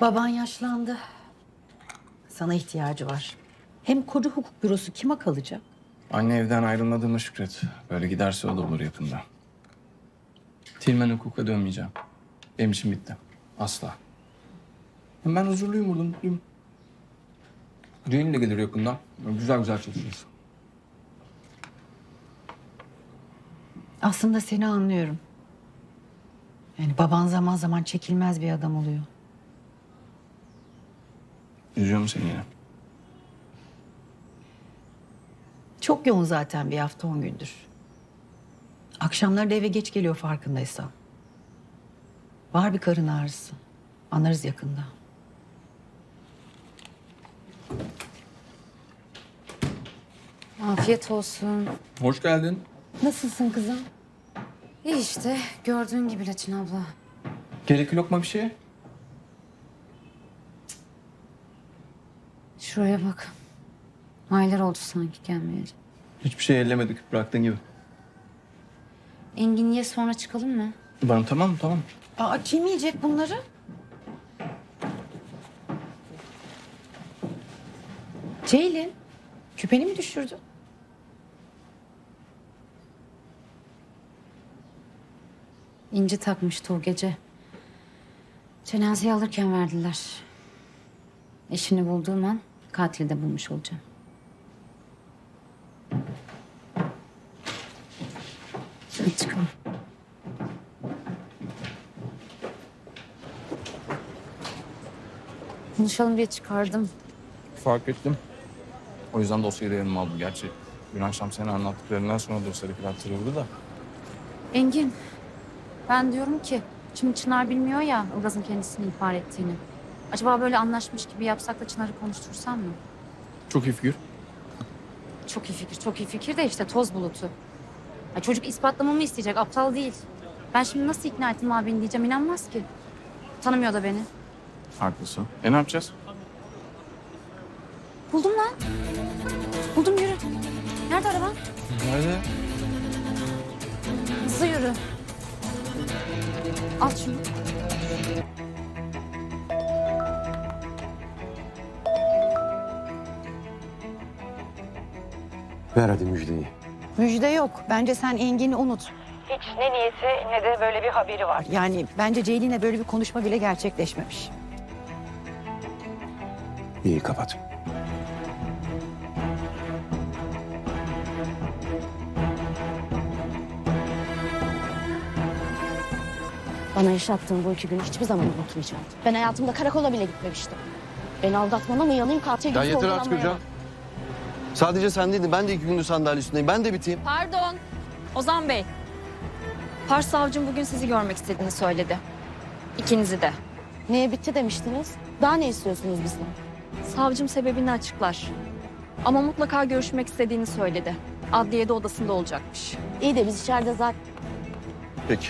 Baban yaşlandı. Sana ihtiyacı var. Hem koca hukuk bürosu kime kalacak? Anne evden ayrılmadığıma şükret. Böyle giderse o da olur yakında. Tilmen hukuka dönmeyeceğim. Benim için bitti. Asla. Hem Ben huzurluyum burada, mutluyum. Ceylin de gelir yakında. Böyle Güzel güzel çalışırız. Aslında seni anlıyorum. Yani baban zaman zaman çekilmez bir adam oluyor. Üzüyorum seni yine. Çok yoğun zaten bir hafta on gündür. Akşamları da eve geç geliyor farkındaysan. Var bir karın ağrısı. Anlarız yakında. Afiyet olsun. Hoş geldin. Nasılsın kızım? İyi işte gördüğün gibi Laçin abla. Gerekli lokma bir şey. Şuraya bak. Aylar oldu sanki gelmeyeli. Hiçbir şey ellemedik bıraktığın gibi. Engin ye sonra çıkalım mı? Bana tamam tamam. Aa, kim yiyecek bunları? Ceylin, küpeni mi düşürdün? İnci takmıştı o gece. Cenazeyi alırken verdiler. Eşini bulduğum an katili de bulmuş olacağım. Hadi çıkalım. Konuşalım diye çıkardım. Fark ettim. O yüzden dosyayı da yanıma aldım. Gerçi dün akşam seni anlattıklarından sonra dosyadaki hatırlıyordu da. Engin, ben diyorum ki şimdi Çınar bilmiyor ya Ilgaz'ın kendisini ihbar ettiğini. Acaba böyle anlaşmış gibi yapsak da Çınar'ı konuştursam mı? Çok iyi figür. Çok iyi fikir, çok iyi fikir de işte toz bulutu. Ya çocuk ispatlamamı isteyecek, aptal değil. Ben şimdi nasıl ikna ettim abini diyeceğim, inanmaz ki. Tanımıyor da beni. Haklısın. E ne yapacağız? Buldum lan. Buldum yürü. Nerede araban? Nerede? Hızlı yürü. Al şunu. Ver hadi müjdeyi. Müjde yok. Bence sen Engin'i unut. Hiç ne niyeti ne de böyle bir haberi var. Yani bence Ceylin'le böyle bir konuşma bile gerçekleşmemiş. İyi kapat. Bana yaşattığın bu iki günü hiçbir zaman unutmayacağım. Ben hayatımda karakola bile gitmemiştim. Beni aldatmana mı yanayım katil gibi Ya yeter artık sorgulamaya hocam. mı? Sadece sen değildin. Ben de iki gündür sandalye üstündeyim. Ben de biteyim. Pardon. Ozan Bey. Pars savcım bugün sizi görmek istediğini söyledi. İkinizi de. Neye bitti demiştiniz? Daha ne istiyorsunuz bizden? Savcım sebebini açıklar. Ama mutlaka görüşmek istediğini söyledi. Adliyede odasında olacakmış. İyi de biz içeride zaten... Peki.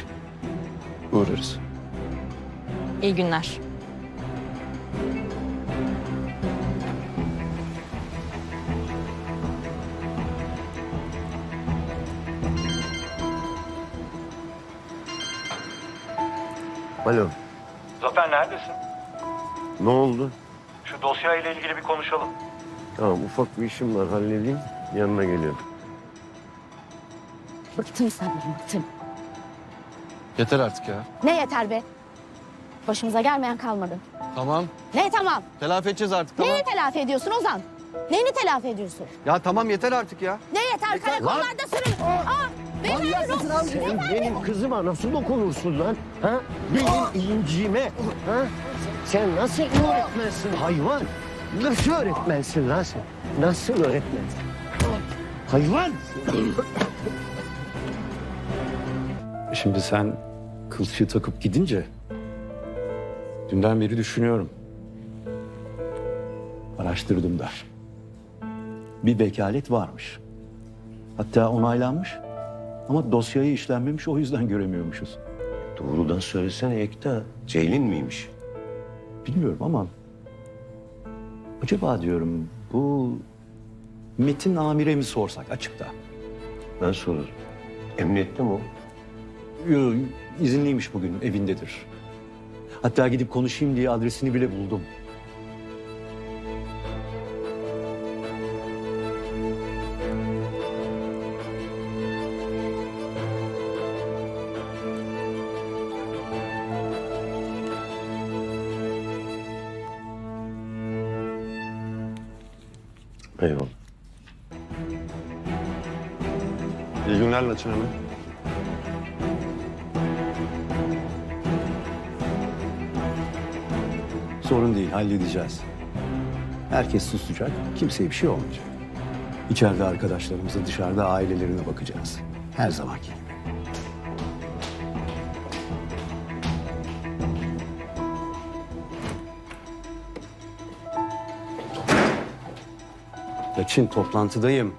Uğrarız. İyi günler. Alo. Zafer neredesin? Ne oldu? Şu dosyayla ilgili bir konuşalım. Tamam ufak bir işim var halledeyim. Yanına geliyorum. Bıktım senden bıktım. Yeter artık ya. Ne yeter be? Başımıza gelmeyen kalmadı. Tamam. Ne tamam? Telafi edeceğiz artık tamam. Neyi telafi ediyorsun Ozan? Neyini telafi ediyorsun? Ya tamam yeter artık ya. Ne yeter? Karakollarda sürün. Aa, beyefendi, Sen benim kızıma nasıl dokunursun lan? Ha? Benim inciğime. Ha? Sen nasıl öğretmensin hayvan? Nasıl öğretmensin lan sen? Nasıl öğretmensin? Hayvan! Şimdi sen kılçığı takıp gidince dünden beri düşünüyorum. Araştırdım da. Bir vekalet varmış. Hatta onaylanmış. Ama dosyayı işlenmemiş o yüzden göremiyormuşuz. Doğrudan söylesene Ekta. Ceylin miymiş? Bilmiyorum ama acaba diyorum bu Metin amire mi sorsak açıkta? Ben sorarım. Emniyette mi o? Yo, izinliymiş bugün evindedir. Hatta gidip konuşayım diye adresini bile buldum. Eyvallah. İyi günler Laçın Hanım. Sorun değil, halledeceğiz. Herkes susacak, kimseye bir şey olmayacak. İçeride arkadaşlarımıza, dışarıda ailelerine bakacağız. Her zamanki gibi. Ya Çin toplantıdayım.